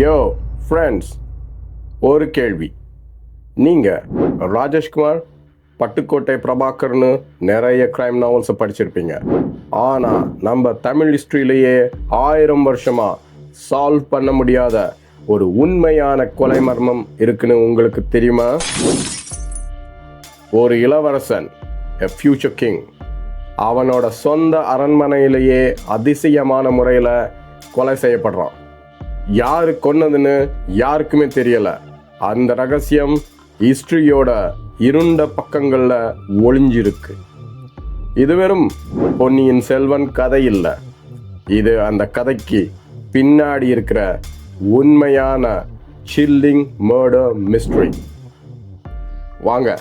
யோ friends ஒரு கேள்வி. நீங்கள் ராஜேஷ்குமார் பட்டுக்கோட்டை பிரபாகர்னு நிறைய கிரைம் நாவல்ஸை படிச்சிருப்பீங்க. ஆனால் நம்ம தமிழ் ஹிஸ்ட்ரியிலேயே ஆயிரம் வருஷமாக சால்வ் பண்ண முடியாத ஒரு உண்மையான கொலை மர்மம் இருக்குன்னு உங்களுக்கு தெரியுமா? ஒரு இளவரசன் எ ஃபியூச்சர் கிங் அவனோட சொந்த அரண்மனையிலேயே அதிசயமான முறையில் கொலை செய்யப்படுறான். யாரு கொன்னதுன்னு யாருக்குமே தெரியல. அந்த ரகசியம் ஹிஸ்டரியோட இருண்ட பக்கங்களில் ஒளிஞ்சிருக்கு. இது வெறும் பொன்னியின் செல்வன் கதை இல்லை. இது அந்த கதைக்கு பின்னாடி இருக்கிற உண்மையான சில்லிங் மர்டர் மிஸ்ட்ரி வாங்க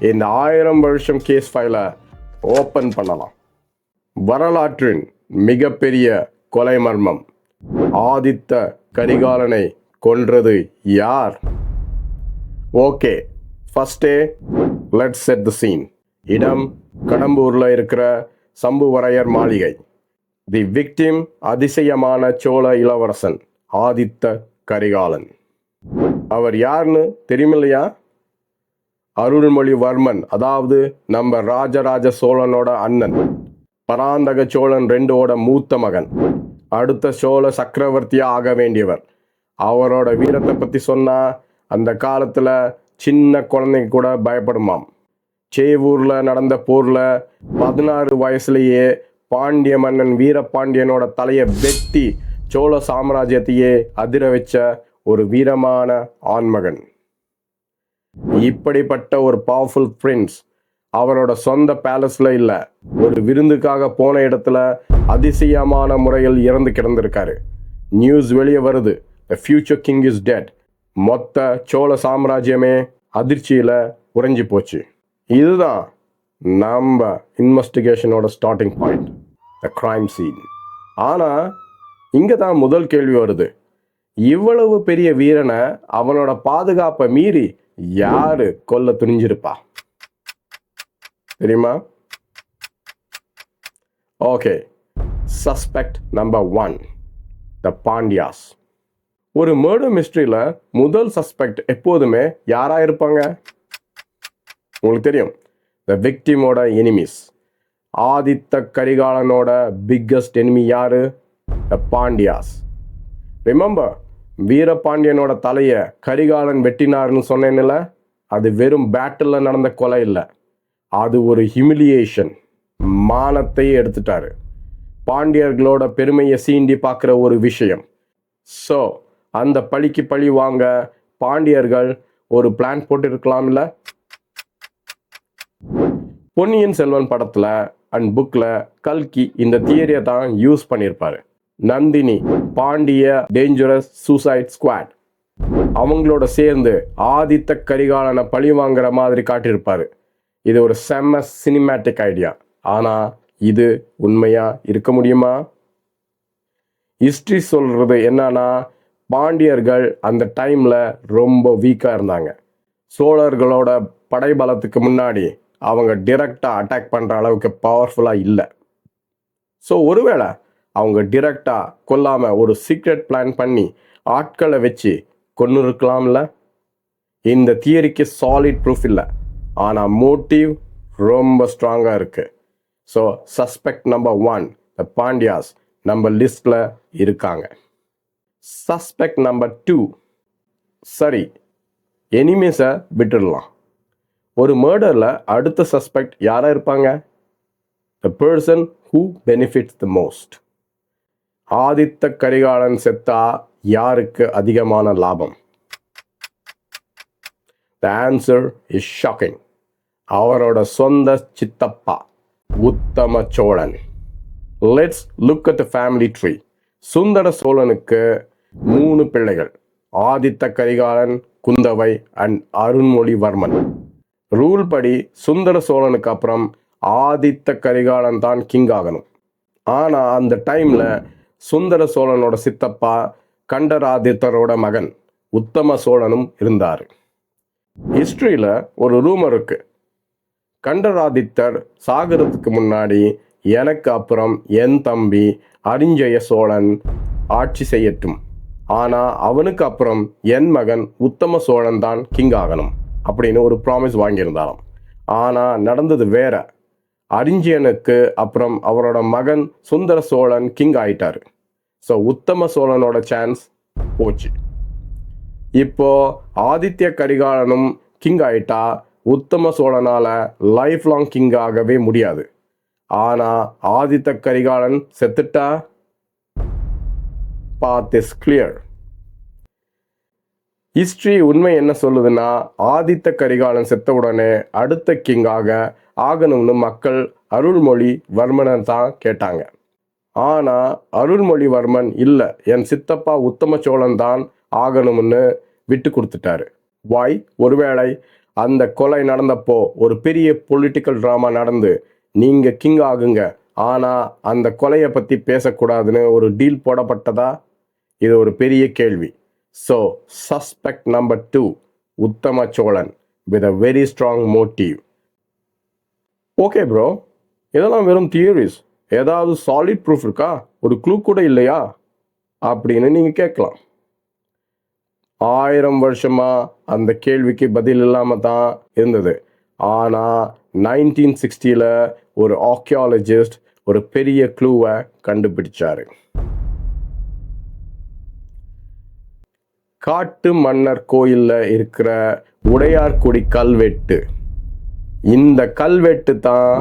இந்த ஆயிரம் வருஷம் கேஸ் ஃபைலை ஓப்பன் பண்ணலாம். வரலாற்றின் மிகப்பெரிய கொலை மர்மம். ஆதித்த கரிகாலனை கொன்றது யார்? ஓகே ஃபஸ்ட்டே லெட் செட் த சீன் இடம் கடம்பூரில் இருக்கிற சம்புவரையர் மாளிகை. தி விக்டிம் அதிசயமான சோழ இளவரசன் ஆதித்த கரிகாலன். அவர் யாருன்னு தெரியுமில்லையா? அருள்மொழிவர்மன் அதாவது நம்ம ராஜராஜ சோழனோட அண்ணன். பராந்தக சோழன் ரெண்டோட மூத்த மகன். அடுத்த சோழ சக்கரவர்த்தியாக ஆக வேண்டியவர். அவரோட வீரத்தை பற்றி சொன்னால் அந்த காலத்தில் சின்ன குழந்தைங்க கூட பயப்படுமாம். சேவூரில் நடந்த போரில் பதினாறு வயசுலேயே பாண்டிய மன்னன் வீரபாண்டியனோட தலையை வெட்டி சோழ சாம்ராஜ்யத்தையே அதிர வச்ச ஒரு வீரமான ஆண்மகன். இப்படிப்பட்ட ஒரு பவர்ஃபுல் பிரின்ஸ் அவரோட சொந்த பேலஸ்ல இல்ல. ஒரு விருந்துக்காக போன இடத்துல அதிசயமான முறையில் இறந்து கிடந்திருக்காரு. நியூஸ் வெளியே வருது. The future king is dead மொத்த சோழ சாம்ராஜ்யமே அதிர்ச்சியில உறைஞ்சி போச்சு. இதுதான் நம்ம இன்வெஸ்டிகேஷனோட starting point the crime scene ஆனா இங்க தான் முதல் கேள்வி வருது. இவ்வளவு பெரிய வீரனை அவனோட பாதுகாப்பை மீறி யாரு கொல்ல துணிஞ்சிருப்பா? தெரியுமா? Okay suspect number one the Pandyas ஒரு மர்டர் மிஸ்ட்ரியில் முதல் சஸ்பெக்ட் எப்போதுமே யாராக இருப்பாங்க? உங்களுக்கு தெரியும். த விக்டிமோட எனிமிஸ் ஆதித்த கரிகாலனோட பிக்கஸ்ட் எனிமி யாரு? த பாண்டியாஸ் ரிமெம்பர் வீரபாண்டியனோட தலையை கரிகாலன் வெட்டினார்னு சொன்னேன்ல அது வெறும் பேட்டில் நடந்த கொலை இல்லை. அது ஒரு ஹியூமிலியேஷன் மானத்தை எடுத்துட்டாரு. பாண்டியர்களோட பெருமையை சீண்டி பார்க்குற ஒரு விஷயம். ஸோ அந்த பழிக்கு பழி வாங்க பாண்டியர்கள் ஒரு பிளான் போட்டிருக்கலாம்ல? பொன்னியின் செல்வன் படத்தில் அண்ட் புக்கில் கல்கி இந்த தியரியை தான் யூஸ் பண்ணியிருப்பாரு Nandini Pandya dangerous suicide squad அவங்களோட சேர்ந்து ஆதித்த கரிகாலனை பழி வாங்குற மாதிரி காட்டியிருப்பாரு. இது ஒரு செம்ம சினிமேட்டிக் ஐடியா ஆனால் இது உண்மையாக இருக்க முடியுமா? ஹிஸ்ட்ரி சொல்கிறது என்னன்னா பாண்டியர்கள் அந்த டைமில் ரொம்ப வீக்காக இருந்தாங்க. சோழர்களோட படைபலத்துக்கு முன்னாடி அவங்க டிரெக்டாக அட்டாக் பண்ணுற அளவுக்கு பவர்ஃபுல்லாக இல்லை. ஸோ ஒருவேளை அவங்க டிரெக்டாக கொல்லாமல் ஒரு சீக்ரெட் பிளான் பண்ணி ஆட்களை வச்சு கொண்டு இருக்கலாம்ல இந்த தியரிக்கு சாலிட் ப்ரூஃப் இல்லை. ஆனால் மோட்டிவ் ரொம்ப ஸ்ட்ராங்காக இருக்கு. So suspect number one the Pandyas நம்ம லிஸ்டில் இருக்காங்க. சஸ்பெக்ட் நம்பர் டூ சரி எனிமேஸை விட்டுடலாம். ஒரு மர்டரில் அடுத்த சஸ்பெக்ட் யாராக இருப்பாங்க? The person who benefits the most Aditha Karikalan செத்தா யாருக்கு அதிகமான லாபம்? த ஆன்சர் இஸ் ஷாக்கிங் அவரோட சொந்த சித்தப்பா Uttama Cholan. Let's look at the family tree Sundara சோழனுக்கு மூணு பிள்ளைகள். ஆதித்த கரிகாலன் குந்தவை அண்ட் அருண்மொழிவர்மன். ரூல் படி சுந்தர சோழனுக்கு அப்புறம் ஆதித்த கரிகாலன் தான் கிங் ஆகணும். ஆனால் அந்த டைமில் சுந்தர சோழனோட சித்தப்பா கண்டராதித்தரோட மகன் உத்தம சோழனும் இருந்தார். ஹிஸ்ட்ரியில் ஒரு ரூமர் இருக்கு. கண்டராதித்தர் சாகரத்துக்கு முன்னாடி எனக்கு அப்புறம் என் தம்பி அரிஞ்சய சோழன் ஆட்சி செய்யட்டும். ஆனால் அவனுக்கு அப்புறம் என் மகன் உத்தம சோழன் தான் கிங் ஆகணும் அப்படின்னு ஒரு ப்ராமிஸ் வாங்கியிருந்தாராம். ஆனால் நடந்தது வேற. அரிஞ்சியனுக்கு அப்புறம் அவரோட மகன் சுந்தர சோழன் கிங் ஆயிட்டார். ஸோ உத்தம சோழனோட சான்ஸ் போச்சு. இப்போ ஆதித்ய கரிகாலனும் கிங் ஆயிட்டா உத்தம சோழனால லைஃப் லாங் கிங் ஆகவே முடியாது. ஆனா ஆதித்த கரிகாலன் செத்துட்டா? பாத் இஸ் கிளியர் ஹிஸ்ட்ரி உண்மை என்ன சொல்லுதுன்னா ஆதித்த கரிகாலன் செத்த உடனே அடுத்த கிங்காக ஆகணும்னு மக்கள் அருள்மொழி வர்மனை தான் கேட்டாங்க. ஆனா அருள்மொழிவர்மன் இல்லை. என் சித்தப்பா உத்தம சோழன் தான் ஆகணும்னு விட்டு கொடுத்துட்டாரு. வாய் ஒருவேளை அந்த கொலை நடந்தப்போ ஒரு பெரிய பொலிட்டிக்கல் ட்ராமா நடந்து நீங்கள் கிங் ஆகுங்க. ஆனால் அந்த கொலையை பற்றி பேசக்கூடாதுன்னு ஒரு டீல் போடப்பட்டதா? இது ஒரு பெரிய கேள்வி. So suspect number two Uttama Cholan with a very strong motive okay bro இதெல்லாம் வெறும் தியரிஸ் ஏதாவது சாலிட் ப்ரூஃப் இருக்கா? ஒரு க்ளூ கூட இல்லையா? அப்படின்னு நீங்கள் கேட்கலாம். ஆயிரம் வருஷமா அந்த கேள்விக்கு பதில் இல்லாமல் தான் இருந்தது. ஆனால் நைன்டீன் சிக்ஸ்டியில் ஒரு ஆர்கியாலஜிஸ்ட் ஒரு பெரிய க்ளூவை கண்டுபிடிச்சார். காட்டு மன்னர் கோயிலில் இருக்கிற உடையார்குடி கல்வெட்டு. இந்த கல்வெட்டு தான்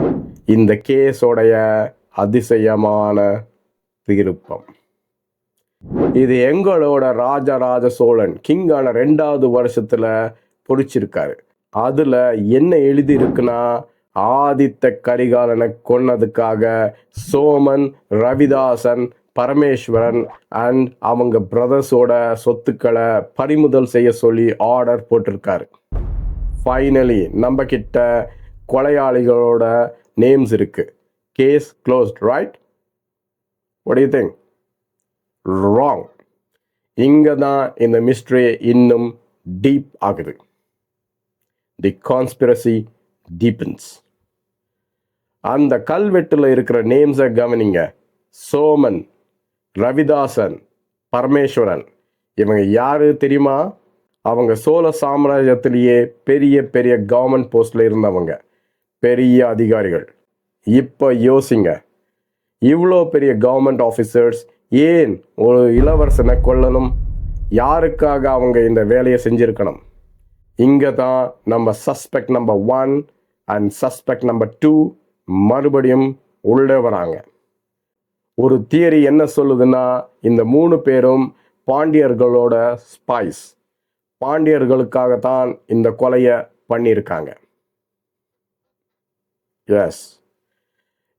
இந்த கேஸோடைய அதிசயமான திருப்பம். இது எங்களோட ராஜராஜ சோழன் கிங்கான ரெண்டாவது வருஷத்துல பொறிச்சிருக்காரு. அதுல என்ன எழுதி இருக்குன்னா ஆதித்த கரிகாலனை கொன்னதுக்காக சோமன் ரவிதாசன் பரமேஸ்வரன் அண்ட் அவங்க பிரதர்ஸோட சொத்துக்களை பறிமுதல் செய்ய சொல்லி ஆர்டர் போட்டிருக்காரு. ஃபைனலி நம்ம கிட்ட கொலையாளிகளோட நேம்ஸ் இருக்கு. Case closed right or do you wrong இங்கே தான் இந்த மிஸ்ட்ரி இன்னும் டீப் ஆகுது. தி கான்ஸ்பிரசி டீப்பன்ஸ் அந்த கல்வெட்டில் இருக்கிற நேம்ஸை கவனிங்க. சோமன் ரவிதாசன் பரமேஸ்வரன். இவங்க யாரு தெரியுமா? அவங்க சோழ சாம்ராஜ்யத்திலேயே பெரிய பெரிய கவர்மெண்ட் போஸ்டில் இருந்தவங்க. பெரிய அதிகாரிகள். இப்போ யோசிங்க. இவ்வளோ பெரிய கவர்மெண்ட் ஆஃபீஸர்ஸ் ஏன் ஒரு இளவரசனை கொல்லணும்? யாருக்காக அவங்க இந்த வேலையை செஞ்சுருக்கணும்? இங்கே தான் நம்ம suspect number one and suspect number two மறுபடியும் உள்ளே வராங்க. ஒரு தியரி என்ன சொல்லுதுன்னா இந்த மூணு பேரும் பாண்டியர்களோட ஸ்பைஸ் பாண்டியர்களுக்காகத்தான் இந்த கொலையை பண்ணியிருக்காங்க. எஸ்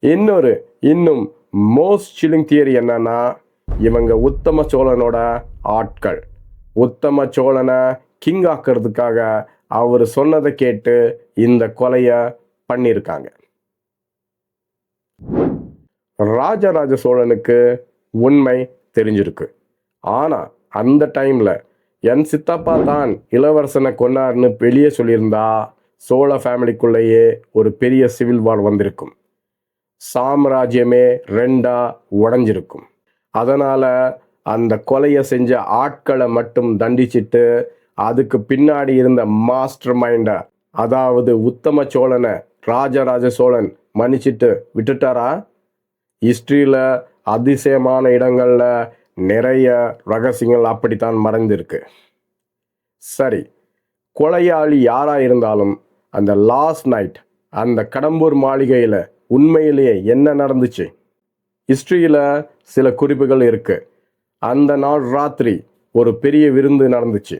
இன்னொரு இன்னும் மோஸ்ட் சில்லிங் தியரி என்னன்னா இவங்க உத்தம சோழனோட ஆட்கள். உத்தம சோழனை கிங் ஆக்கிறதுக்காக அவர் சொன்னதை கேட்டு இந்த கொலையை பண்ணியிருக்காங்க ராஜராஜ சோழனுக்கு உண்மை தெரிஞ்சிருக்கு. ஆனால் அந்த டைமில் என் சித்தப்பா தான் இளவரசனை கொன்னார்னு வெளியே சொல்லியிருந்தா சோழ ஃபேமிலிக்குள்ளேயே ஒரு பெரிய சிவில் வார் வந்திருக்கும். சாம்ராஜ்யமே ரெண்டா உடஞ்சிருக்கும். அதனால அந்த கொலையை செஞ்ச ஆட்களை மட்டும் தண்டிச்சிட்டு அதுக்கு பின்னாடி இருந்த மாஸ்டர் மைண்டை அதாவது உத்தம சோழனை ராஜராஜ சோழன் மன்னிச்சிட்டு விட்டுட்டாரா? ஹிஸ்ட்ரியில் அதிசயமான இடங்கள்ல நிறைய ரகசியங்கள் அப்படித்தான் மறைந்திருக்கு. சரி கொலையாளி யாரா இருந்தாலும் அந்த லாஸ்ட் நைட் அந்த கடம்பூர் மாளிகையில உண்மையிலேயே என்ன நடந்துச்சு? ஹிஸ்ட்ரியில் சில குறிப்புகள் இருக்கு. அந்த நாள் ராத்திரி ஒரு பெரிய விருந்து நடந்துச்சு.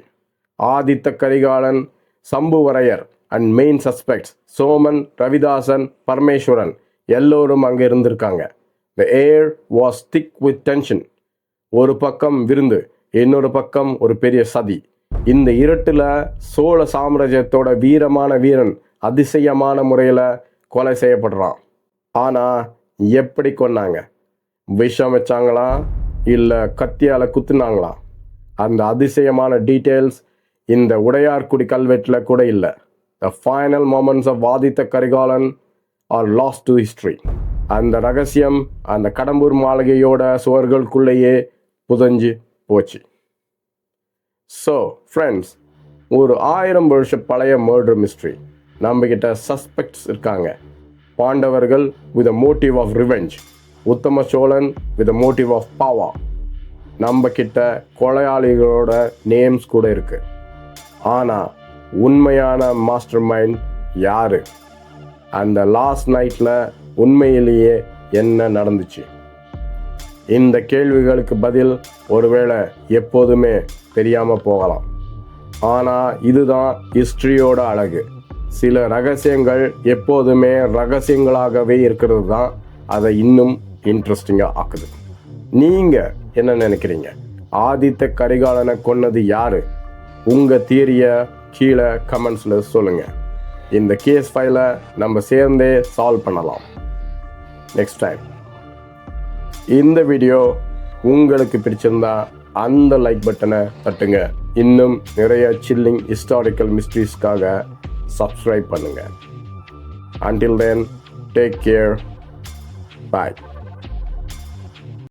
Aditha Karikalan Sambuvarayar and main suspects Soman Ravidasan Parameswaran எல்லோரும் அங்கே இருந்திருக்காங்க. The air was thick with tension ஒரு பக்கம் விருந்து இன்னொரு பக்கம் ஒரு பெரிய சதி. இந்த இருட்டில் சோழ சாம்ராஜ்யத்தோட வீரமான வீரன் அதிசயமான முறையில் கொலை செய்யப்படுறான். ஆனால் எப்படி கொன்னாங்க? விஷம் வச்சாங்களா? இல்லை கத்தியால் குத்துனாங்களா? அந்த அதிசயமான டீட்டெயில்ஸ் இந்த உடையார்குடி கல்வெட்டில் கூட இல்லை. The final moments of Aditha Karikalan are lost to history அந்த ரகசியம் அந்த கடம்பூர் மாளிகையோட சுவர்களுக்குள்ளேயே புதஞ்சு போச்சு. ஸோ ஃப்ரெண்ட்ஸ் ஒரு ஆயிரம் வருஷ பழைய மர்டர் மிஸ்ட்ரி நம்மக்கிட்ட சஸ்பெக்ட்ஸ் இருக்காங்க. பாண்டவர்கள் with motive of revenge Uttama Cholan with motive of power நம்ம கிட்ட கொலையாளிகளோட நேம்ஸ் கூட இருக்கு. ஆனால் உண்மையான மாஸ்டர் மைண்ட் யாரு? அந்த லாஸ்ட் நைட்டில் உண்மையிலேயே என்ன நடந்துச்சு? இந்த கேள்விகளுக்கு பதில் ஒருவேளை எப்போதுமே தெரியாமல் போகலாம். ஆனால் இதுதான் ஹிஸ்ட்ரியோட அழகு. சில ரகசியங்கள் எப்போதுமே ரகசியங்களாகவே இருக்கிறது தான் அதை இன்னும் இன்ட்ரெஸ்டிங்காக ஆக்குது. நீங்கள் என்ன நினைக்கிறீங்க? ஆதித்த கரிகாலனை கொன்னது யார்? உங்கள் தியரியை கீழே கமெண்ட்ஸில் சொல்லுங்கள் இந்த கேஸ் ஃபைலை நம்ம சேர்ந்தே சால்வ் பண்ணலாம். நெக்ஸ்ட் டைம் இந்த வீடியோ உங்களுக்கு பிடிச்சிருந்தா அந்த லைக் பட்டனை தட்டுங்க. இன்னும் நிறைய சில்லிங் ஹிஸ்டாரிக்கல் மிஸ்ட்ரீஸ்க்காக சப்ஸ்கிரைப் பண்ணுங்க until then take care bye